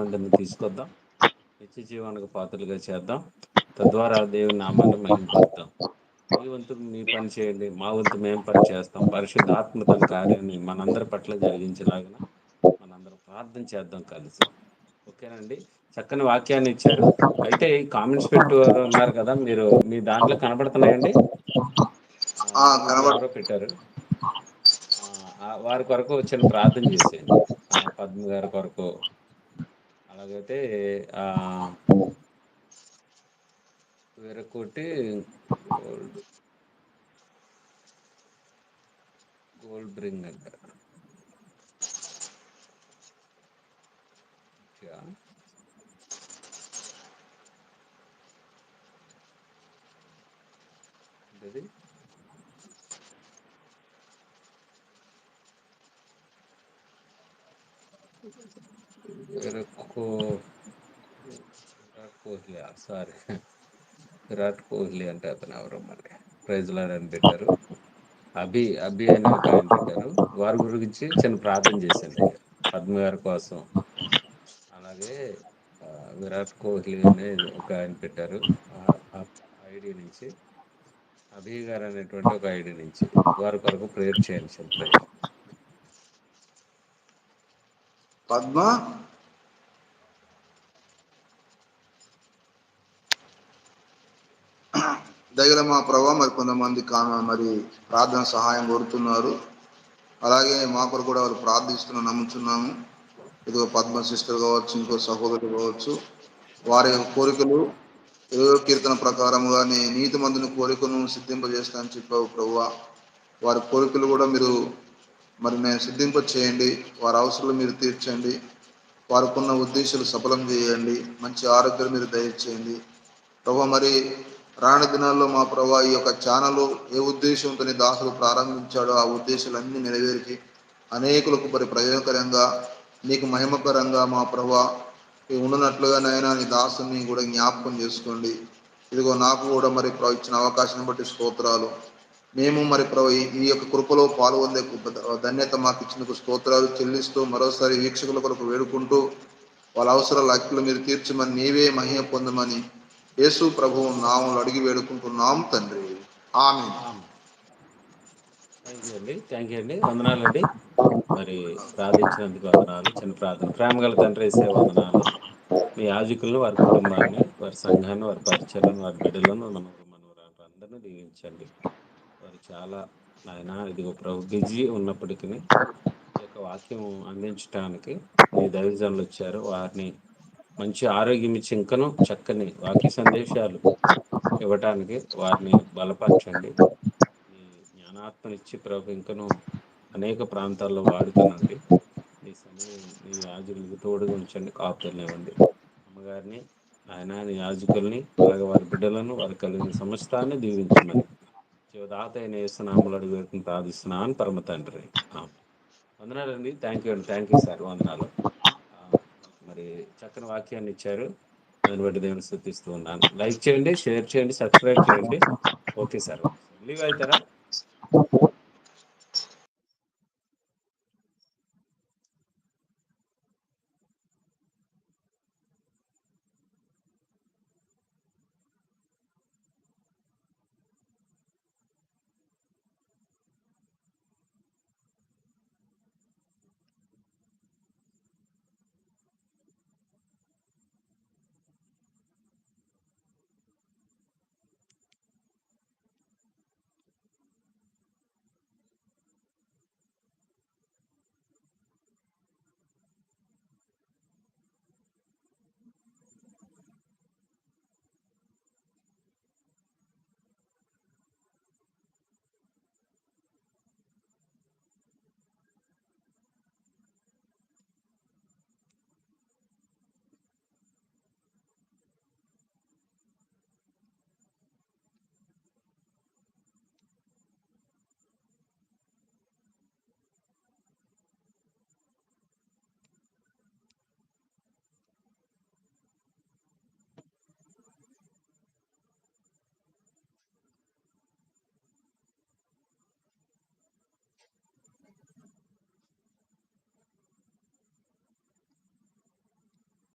మందిని తీసుకొద్దాం. నిత్య జీవానికి పాత్రలుగా చేద్దాం. తద్వారా దేవుని నామాన్ని మహింపరుద్దాం మీ వంతు మీ పని చేయండి. మా వంతు మేము పని చేస్తాం. పరిశుద్ధ ఆత్మ తన కార్యాన్ని మనందరి పట్ల జరిగించలాగిన మనందరం ప్రార్థన చేద్దాం కలిసి. ఓకేనండి? చక్కని వాక్యాన్ని ఇచ్చారు. అయితే కామెంట్స్ పెట్టు ఉన్నారు కదా మీరు మీ దాంట్లో కనబడుతున్నాయండి? పెట్టారు. వారి కొరకు వచ్చిన ప్రార్థన చేసేయండి. పద్మ గారి కొరకు கூப்பிட்டு இவரை கூப்பிட்டு கோல்டு கோல்ட்ரிங்கர் ஓகேயா என்னது? విరాట్ కోహ్లీ సారీ. విరాట్ కోహ్లీ అంటే అతను ఎవరో మరి? ప్రైజ్ లాడ్ అని పెట్టారు. అభి అభి అని ఒక ఆయన పెట్టారు. వారి గురించి చిన్న ప్రార్థన చేశాను పద్మ గారి కోసం. అలాగే విరాట్ కోహ్లీ అనే ఒక ఆయన పెట్టారు. ఐడి నుంచి. అభి గారు అనేటువంటి ఒక ఐడి నుంచి. వారి కొరకు ప్రేయర్ చేయండి సార్ ప్రేయర్ పద్మ. దగ్గర మా ప్రభా మరి కొంతమంది కామ మరి ప్రార్థన సహాయం కోరుతున్నారు. అలాగే మా కొరకు కూడా వారు ప్రార్థిస్తున్న నమ్ముతున్నాము ఇదిగో పద్మ సిస్టర్ కావచ్చు ఇంకో సహోదరుడు కావచ్చు. వారి యొక్క కోరికలు ఏదో కీర్తన ప్రకారముగా నీతి మందుని కోరికను సిద్ధింపజేస్తానని చెప్పావు ప్రభు. వారి కోరికలు కూడా మీరు మరి నేను సిద్ధింప చేయండి. వారి అవసరాలు మీరు తీర్చండి. వారికున్న ఉద్దేశాలు సఫలం చేయండి. మంచి ఆరోగ్యం మీరు దయచేయండి. ప్రభా మరి రాని దినాల్లో మా ప్రభా ఈ యొక్క ఛానల్ ఏ ఉద్దేశంతో దాసులు ప్రారంభించాడో ఆ ఉద్దేశాలన్నీ నెరవేర్చి అనేకులకు మరి ప్రయోజనకరంగా నీకు మహిమకరంగా మా ప్రభా ఈ ఉండనట్లుగా నైనా నీ దాసుని కూడా జ్ఞాపకం చేసుకోండి. ఇదిగో నాకు కూడా మరి ఇచ్చిన అవకాశాన్ని బట్టి స్తోత్రాలు. మేము మరి ప్రభు ఈ- యొక్క కృపలో పాల్గొనే ధన్యత మాకు ఇచ్చినకు స్తోత్రాలు చెల్లిస్తూ మరోసారి వీక్షకుల కొరకు వేడుకుంటూ వాళ్ళ అవసరాల అక్కులు మీరు తీర్చమని నీవే మహిమ పొందమని యేసు ప్రభువు నామలు అడిగి వేడుకుంటున్నాం తండ్రి. ఆమె అండి. థ్యాంక్ యూ అండి. వందనాలండి. మరి ప్రార్థించినందుకు వందనాలు. చిన్న ప్రార్థన. ప్రేమ గల తండ్రి వేసే వందనాలు. మీ యాజకులను వారి కుటుంబాన్ని వారి సంఘాన్ని వారి పరిచయాలను వారి బిడ్డలను మనం మనవరాలు అందరినీ దీవించండి. వారు చాలా ఆయన ఇది ప్రభు బిజీ ఉన్నప్పటికీ యొక్క వాక్యం అందించడానికి మీ దైవజనులు వచ్చారు. వారిని మంచి ఆరోగ్యం ఇచ్చి ఇంకను చక్కని వాక్య సందేశాలు ఇవ్వటానికి వారిని బలపరచండి. మీ జ్ఞానాత్మనిచ్చి ప్రభు ఇంకను అనేక ప్రాంతాల్లో వాడుతున్నది ఈ సమయం మీ యాజకులకి తోడుగా ఉంచండి కాపుదలనివ్వండి అమ్మగారిని ఆయన యాజకుల్ని అలాగే వారి బిడ్డలను వారి కలిగిన సమస్తాన్ని దీవించమని జీవదాత అయిన వేస్తున్నాములు అడుగు వేడుకుని ప్రార్థిస్తున్నాను. పరమ తండ్రి. వందనాలండి థ్యాంక్ యూ అండి. థ్యాంక్ యూ సార్ వందనాలు. మరి చక్కని వాక్యాన్ని ఇచ్చారు. దాన్ని బట్టి దేవుని స్థుతిస్తూ ఉన్నాను. లైక్ చేయండి షేర్ చేయండి సబ్స్క్రైబ్ చేయండి. ఓకే సార్ లీవ్ అవుతారా